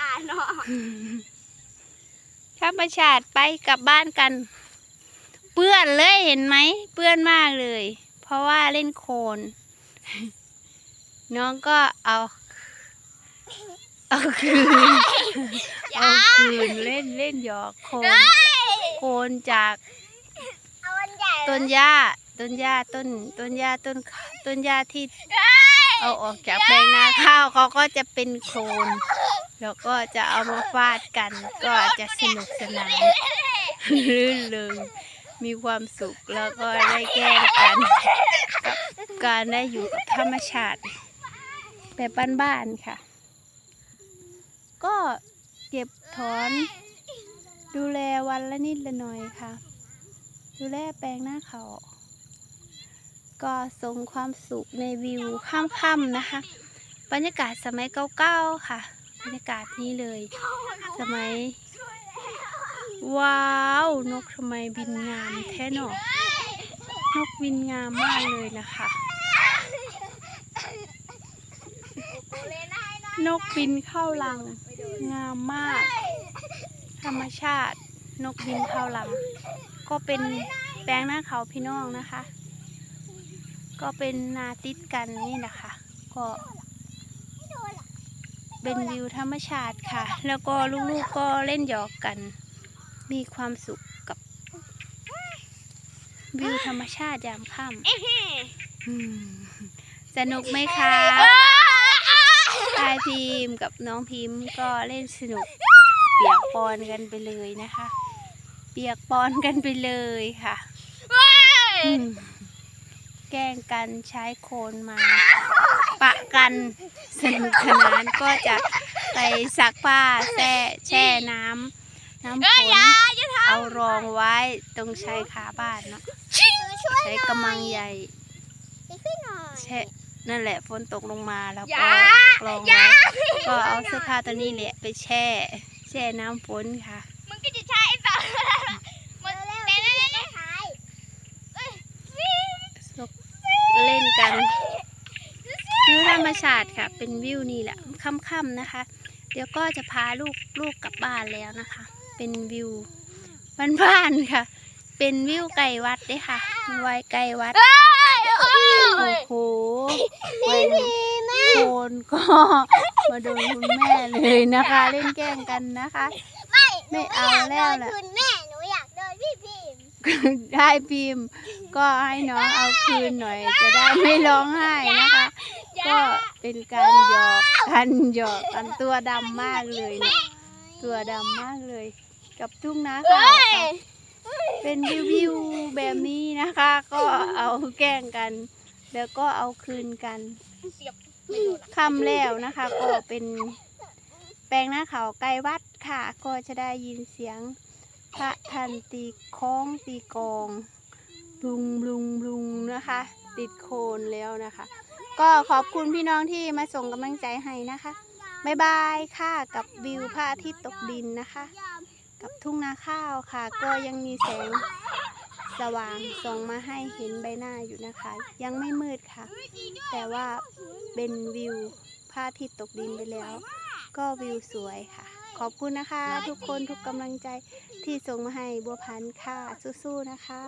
อ่านเนาะธรรมชาติไปกลับบ้านกัน เปื้อนเลยเห็นไหม เปื้อนมากเลย เพราะว่าเล่นโคลนน้องก็เอาเอาคืนเอาคืนเล่นเล่นหยอกโคลนโคลนจากเอาวันใหญ่ต้นหญ้าต้นหญ้าต้นต้นหญ้าต้นต้นหญ้าที่เอาออกจากแปลงนาข้าวเขาก็จะเป็นโคลน แล้วก็จะเอามาฟาดกันก็จะสนุกสนานรื่นเริงมีความสุขแล้วก็ได้แกล้งกันกับการได้อยู่กับธรรมชาติแบบบ้านๆค่ะ ก็เก็บถอน ดูแลวันละนิดละหน่อยค่ะ ดูแลแปลงหน้าเขา ก็ส่งความสุขในวิวค่ำๆนะคะ บรรยากาศสมัยเก่าๆค่ะ รรยากาศนี้เลย สมัย ว้าว นกทำไมบินงามแท้หนอนกบินงามมากเลยนะคะ นกบินเข้ารัง งามมาก ธรรมชาติ นกบินเข้ารัง ก็เป็นแปลงหน้าเขาพี่น้องนะคะ ก็เป็นนาติดกันนี่นะคะ ก็ เป็นวิวธรรมชาติค่ะ แล้วก็ลูกๆก็เล่นหยอกกัน มีความสุขกับวิวธรรมชาติยามค่ำอืมสนุกไหมคะพายพิมพ์กับน้องพิมพ์ก็เล่นสนุก เปียกปอนกันไปเลยนะคะ เปียกปอนกันไปเลยค่ะอืมแกล้งกันใช้โคลนมา ปะกันสนุกสนานก็จะไปซักผ้าแช่แช่น้ำน้ำฝนเอารองไว้ตรงชายคาบ้านเนาะใช้กำมังใหญ่ขึ้นหน่อยแช่นั่นแหละฝนตกลงมาแล้วอก็ย่ารองไว้ก็เอาเสื้อผ้าตัวนี้แหละไปแช่ แช่น้ำฝนค่ะ มึงก็จะใช้ไอ้ต่อมันเต้นเต้นเต้น เล่นกันวิวธ รรมชาติค่ะ เป็นวิวนี่แหละค่ำๆนะคะ เดี๋ยวก็จะพาลูกลูกกลับบ้านแล้วนะคะ เป็นวิวบ้านๆค่ะ เป็นวิวไก่วัดเด้ค่ะไว้ไก่วัดโอ้โหเป็นโคนก็มาโดนคุณแม่เลยนะคะ เล่นแกล้งกันนะคะ ไม่เอาแล้วแหละคุณแม่หนูอยากโดนพี่พิมได้พิมพ์ก็ให้น้องเอาคืนหน่อย จะได้ไม่ร้องไห้นะคะ ก็เป็นการหยอกกันหยอกกันตัวดำมากเลยเนี่ยตัวดำมากเลย กับทุ่งนาค่ะเป็นวิววิวแบบนี้นะคะ ก็เอาแกล้งกัน แล้วก็เอาคืนกันค่ำแล้วนะคะ ก็เป็นแปลงหน้าเขาไกลวัดค่ะ ก็จะได้ยินเสียงพระทันตีคล้องตีกองบลุงบลุงบลุงนะคะ ติดโคนแล้วนะคะ ก็ขอบคุณพี่น้องที่มาส่งกำลังใจให้นะคะบายบายค่ะกับวิวพระอาทิตย์ตกดินนะคะ กับทุ่งนาข้าวค่ะ ก็ยังมีแสงสว่างส่องมาให้เห็นใบหน้าอยู่นะคะ ยังไม่มืดค่ะ แต่ว่าเป็นวิวพระอาทิตย์ตกดินไปแล้ว ก็วิวสวยค่ะ ขอบคุณนะคะ ทุกคนทุกกำลังใจที่ส่งมาให้บัวพันธ์ค่ะสู้ๆนะคะ